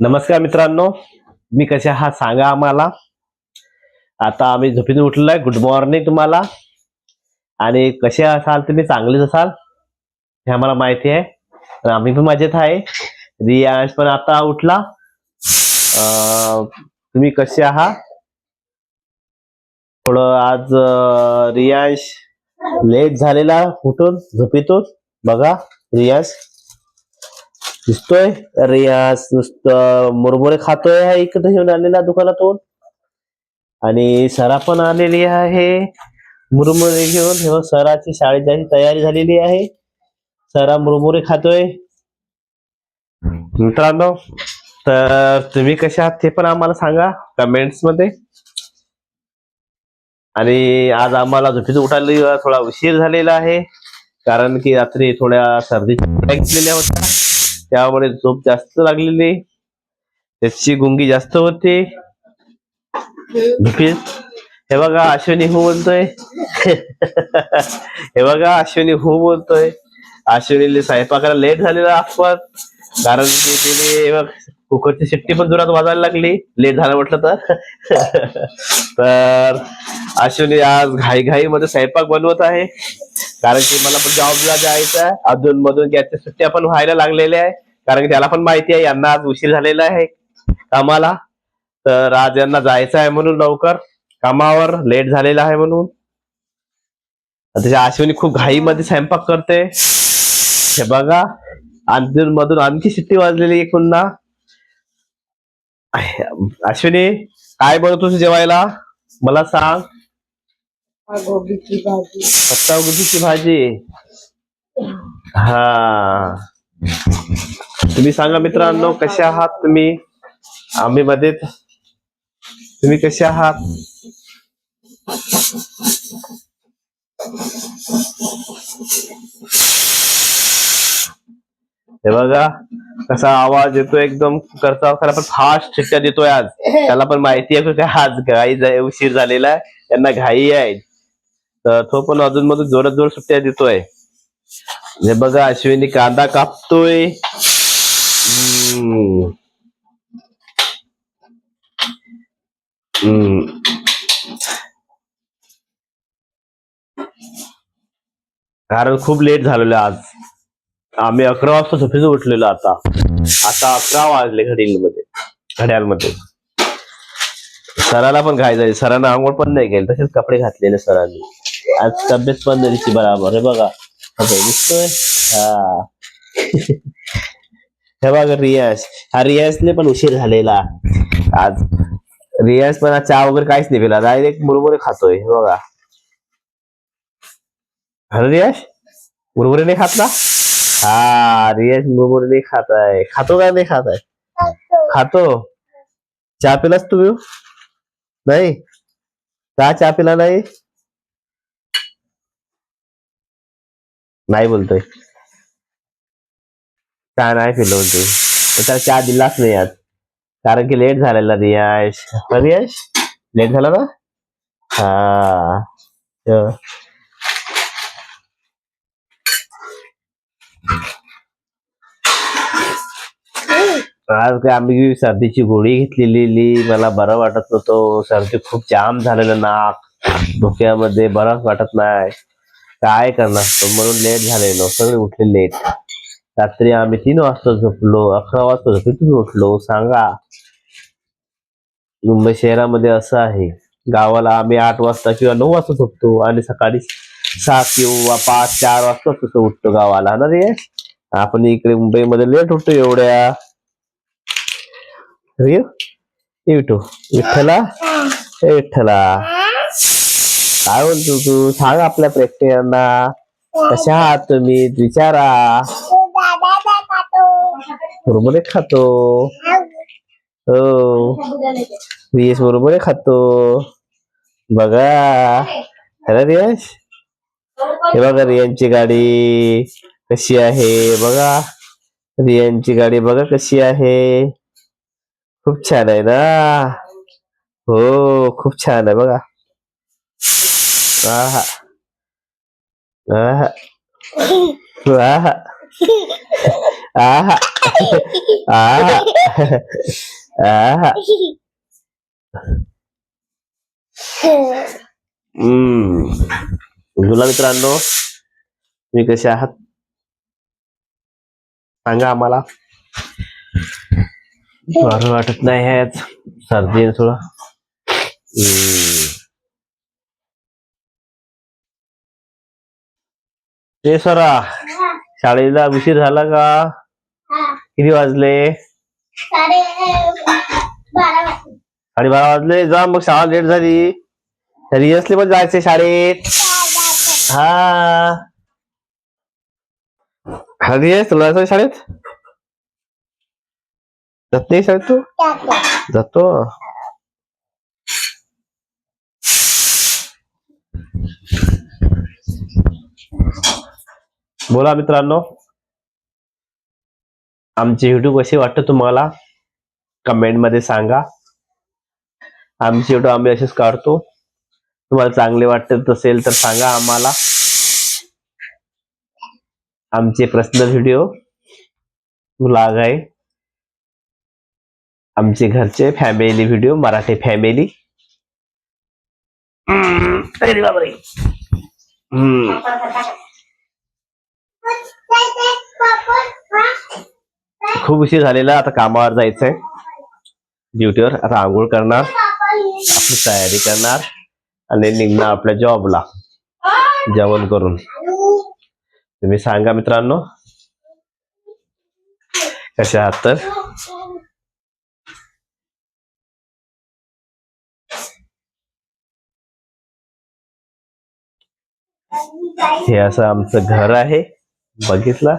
नमस्कार मित्रांनो मी कसे आहात सांगा आम्हाला. आता आम्ही झोपेतून उठलेलो आहे गुड मॉर्निंग तुम्हाला. आणि कसे असाल तुम्ही चांगलेच असाल हे आम्हाला माहिती आहे. आम्ही पण मजेत आहे. रियाज पण आता उठला. तुम्ही कसे आहात? थोडं आज रियाज लेट झालेला उठून झोपेतून. बघा रियाज दिसतोय? रियास नुसतं मुरमुरे खातोय हा इकडे घेऊन आलेला दुकानातून. आणि सरा पण आलेली आहे. मुरमुरे घेऊन. हे सराची शाळेत जायची तयारी झालेली आहे. सरा मुरमुरे खातोय. मित्रांनो तर तुम्ही कसे आहात ते पण आम्हाला सांगा कमेंट्समध्ये. आणि आज आम्हाला झोपेतून उठायला थोडा उशीर झालेला आहे. कारण की रात्री थोड्या सर्दीच्या होत्या त्यामुळे झोप जास्त लागलेली त्याची गुंगी जास्त होते. हे बघा अश्विनी हो बोलतोय. हे बघा अश्विनी हो बोलतोय. अश्विनीले स्वयंपाकाला लेट झालेला आपण कारण की तिने बघ कुकरची शिट्टी पण जोरात वाजायला लागली. लेट झालं म्हटलं तर. तर अश्विनी आज घाई घाई मध्ये स्वयंपाक बनवत आहे. कारण की मला पण जॉबला जायचं आहे. अधून मधून गॅसच्या सुट्ट्या पण व्हायला लागलेल्या आहे. कारण की त्याला पण माहिती आहे यांना आज उशीर झालेला आहे कामाला. तर आज यांना जायचं आहे म्हणून लवकर. कामावर लेट झालेला आहे म्हणून. त्याच्या अश्विनी खूप घाईमध्ये स्वयंपाक करते. हे बघा अधून मधून आणखी शिट्टी वाजलेली आहे पुन्हा. अश्विनी काय बनवतोस जेवायला? मला सांग. गोबीची भाजी. पत्ता गोबीची भाजी. हा. तुम्ही सांगा मित्रांनो कसे आहात तुम्ही? आम्ही मध्येच तुम्ही कसे आहात? हे बघा कसा आवाज येतो एकदम करता खरा पण फास्ट शिट्ट्या देतोय आज. त्याला पण माहिती आहे का आज घाई उशीर झालेला आहे. त्यांना घाई आहे. तर तो पण अजून मधून जोरात जोर सुट्ट्या देतोय. हे बघा अश्विनी कांदा कापतोय. हम्म. कारण खूप लेट झालेलो आज. आम्ही अकरा वाजता झोपेच उठलेलो आता. आता अकरा वाजले घडीमध्ये घड्याळमध्ये. सराला पण खायचं सरांना आंघोळ पण नाही केली. तसेच कपडे घातलेले सरांनी. आज तब्येत पण झाली बराबर. हे बघा दिसतोय? हा. हे बघा रियाज. हा रियाजने पण उशीर झालेला. आज रियाज पण चहा वगैरे काहीच नाही पिला. डायरेक्ट मुरमुरे खातोय. हे बघा. अरे रियाज? मुरमुरे नाही खात ना? हा रियाज मुरमुरे नाही खात आहे. खातो का नाही खात आहे? खातो. चहा पिलास तुम्ही? नाही? का चहा पिला नाही? नाही बोलतोय. चहा नाही पिलो बोलतोय त्याला चहा दिलाच नाही आज. कारण की लेट झालेला रियाश रियाश लेट झाला ना हा. आज काय आम्ही सर्दीची गोळी घेतलेली मला बरं वाटत नव्हतं. सर्दी खूप जाम झालेलं नाक डोक्यामध्ये बरं वाटत नाही. काय करणार? म्हणून लेट झालेलो. सगळे उठले लेट रात्री आम्ही तीन वाजता झोपलो अकरा वाजता झोपेतून उठलो. सांगा मुंबई शहरामध्ये असं आहे गावाला आम्ही आठ वाजता किंवा नऊ वाजता झोपतो आणि सकाळी सात किंवा पाच चार वाजता तसं उठतो गावाला. ना रे? आपण इकडे मुंबईमध्ये लेट उठतो एवढ्या. रे? विठू विठ्ठला विठ्ठला काय म्हणतो तू? सांग आपल्या प्रेक्षकांना. कशा आहात तुम्ही? विचारा. मुरमुरे खातो हो रियश मुरमुरे खातो बघा अरे रियश हे बघा रियांची गाडी कशी आहे बघा रियांची गाडी बघा कशी आहे खूप छान आहे ना हो खूप छान आहे बघा आहा आहा आहा आहा आहा आहा. हम्म. मित्रांनो तुम्ही कसे आहात सांगा आम्हाला बरं वाटत नाही आहे आज. सर्दी थोडं. ते सरा शाळेला उशीर झाला का किती वाजले? साडेबारा वाजले. जा मग शाळा लेट झाली. रिहर्सले पण जायचे शाळेत. हा. हा रिहर्स तुला जायचं शाळेत? जात नाही शाळेत तू? जातो. बोला मित्रांनो. आमचे युट्यूब कसे वाटतं तुम्हाला? कमेंटमध्ये सांगा. आमचे युट्यूब आम्ही असेच काढतो. तुम्हाला चांगले वाटत असेल तर सांगा आम्हाला. आमचे पर्सनल व्हिडिओ ब्लॉग आहे. आमचे घरचे फॅमिली व्हिडिओ मराठी फॅमिली हम्म. खूप उशीर झालेला आता कामावर जायचंय. ड्युटीवर आता आंघोळ करणार आपली तयारी करणार आणि निघणार आपल्या जॉबला जेवण करून. तुम्ही सांगा मित्रांनो. कसे आहात तर? हे असं आमचं घर आहे. बघितलं?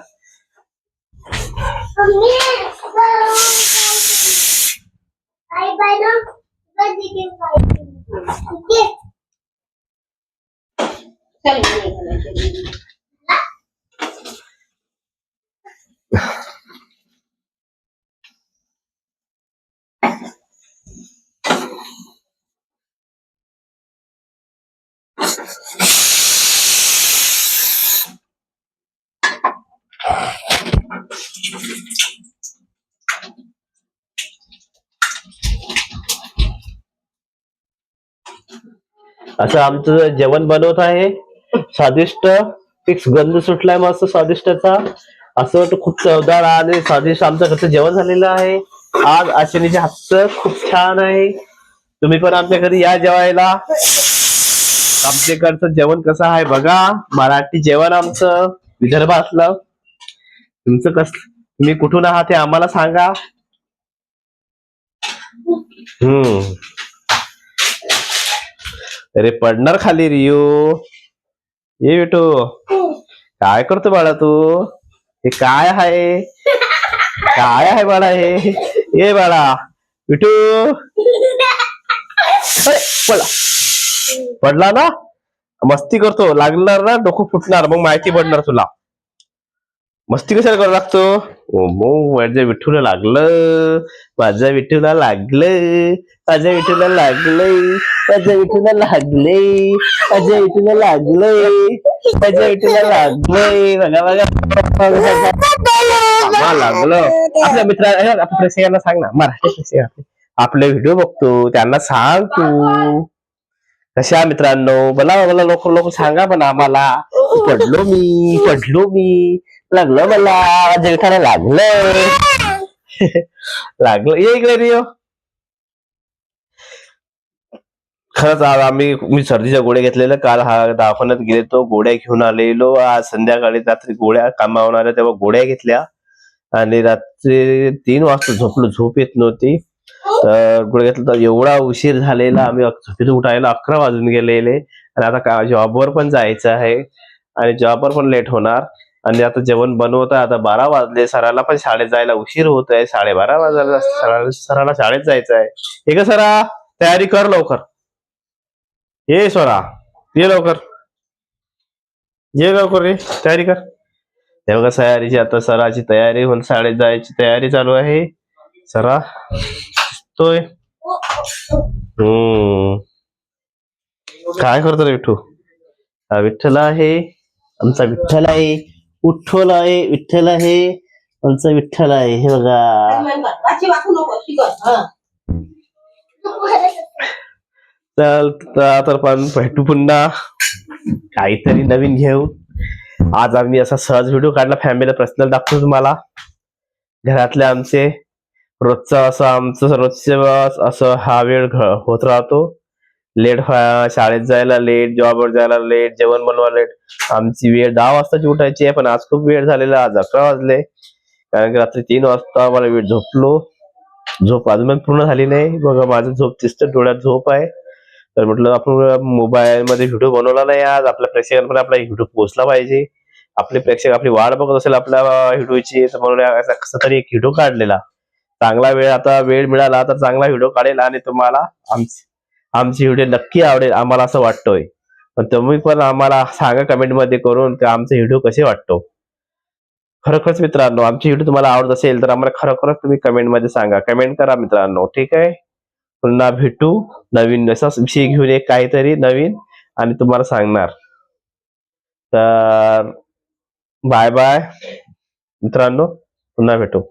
असं आमचं जेवण बनवत आहे. स्वादिष्ट फिक्स गंध सुटलाय मस्त स्वादिष्टचा. असं वाटतं खूप चवदार आणि स्वादिष्ट आमचं घरचं जेवण झालेलं आहे. आज अश्विनीच्या हातचं खूप छान आहे. तुम्ही पण आमच्या घरी या जेवायला. आमच्याकडचं जेवण कसं आहे बघा. मराठी जेवण आमचं. विदर्भातलं तुमचं कस तुम्ही कुठून आहात हे आम्हाला सांगा. हम्म. अरे पडणार खाली रियो. ये बेटो काय करतो बाळा तू? हे काय आहे? काय आहे बाळा हे? ये बाळा. विठू. अरे, पडला. पडला ना? मस्ती करतो. लागणार ना? डोकं फुटणार. मग माहिती पडणार तुला. मस्ती कशाला करावं लागतो? ओ मग माझ्या विठूला लागलं. माझ्या विठूला लागलं. माझ्या विठूला लागलंय माझ्या विठूला लागले माझ्या विठूला लागले माझ्या विठूला लागले. बघा बघा. लागलं. आपल्या मित्रा प्रेक्षकांना सांग ना. मराठी प्रेक्षक. आपले व्हिडिओ बघतो त्यांना सांग तू. कशा मित्रांनो? बोला बोला लोक लोक सांगा पण आम्हाला. पडलो मी पडलो मी. लागलो मला. माझ्या विठाला लागलं. लागलं. ये इकडे रिओ खरंच आज आम्ही मी सर्दीच्या गोळ्या घेतलेल्या काल हा दवाखान्यात गेले तो गोळ्या घेऊन आलेलो. आज संध्याकाळी रात्री गोळ्या कामावणाऱ्या आल्या तेव्हा गोळ्या घेतल्या. आणि रात्री तीन वाजता झोपलो झोप येत नव्हती. तर गोळ्या घेतलं तर एवढा उशीर झालेला आम्ही झोपेत उठायला अकरा वाजून गेलेले. आणि आता का जॉबवर पण जायचं आहे. आणि जॉबवर पण लेट होणार. आणि आता जेवण बनवत आहे आता बारा वाजले सराला पण शाळेत जायला उशीर होत आहे साडेबारा वाजायला सराला शाळेत जायचं आहे हे का सरा तयारी कर लवकर. ये स्वरा ये लवकर. ये लवकर रे तयारी कर. हे बघा सयारीची आता सराची तयारी होऊन शाळेत जायची तयारी चालू आहे. सरा तोय हम्म. काय करतो रे विठ्ठू? हा विठ्ठल आहे. आमचा विठ्ठल आहे. उठ्ठल आहे विठ्ठल आहे. आमचा विठ्ठल आहे. हे बघा. चल तर तर पण भेटू पुन्हा. काहीतरी नवीन घेऊ. आज आम्ही असा सहज व्हिडिओ काढला फॅमिलीला पर्सनल दाखवतो तुम्हाला. घरातले आमचे. रोजचा असं आमचं रोजचं असं हा वेळ होत राहतो. लेट शाळेत जायला लेट जॉबवर जायला लेट जेवण बनवा लेट आमची वेळ दहा वाजताची उठायची आहे पण आज खूप वेळ झालेला आज अकरा वाजले. कारण की रात्री तीन वाजता मला वेळ झोपलो. झोप अजून पूर्ण झाली नाही. बघा माझं झोप दिसतं डोळ्यात झोप आहे. तर म्हटलं आपण मोबाईल मध्ये व्हिडिओ बनवला नाही आज. आपल्या प्रेक्षकांपर्यंत आपला व्हिडिओ पोहोचला पाहिजे. आपले प्रेक्षक आपली वाट बघत असेल आपल्या व्हिडिओची तर म्हणून कसा तरी एक व्हिडिओ काढलेला. चांगला वेळ आता वेळ मिळाला तर चांगला व्हिडिओ काढेल आणि तुम्हाला आमची आमची व्हिडिओ नक्की आवडेल आम्हाला असं वाटतोय. पण तुम्ही पण आम्हाला सांगा कमेंटमध्ये करून की आमचे व्हिडिओ कसे वाटतो. खरोखरच मित्रांनो आमची व्हिडिओ तुम्हाला आवडत असेल तर आम्हाला खरोखरच तुम्ही कमेंटमध्ये सांगा. कमेंट करा मित्रांनो ठीक आहे? पुन्हा भेटू नवीन असाच विषय घेऊन एक काहीतरी नवीन आणि तुम्हाला सांगणार. तर बाय बाय मित्रांनो पुन्हा भेटू.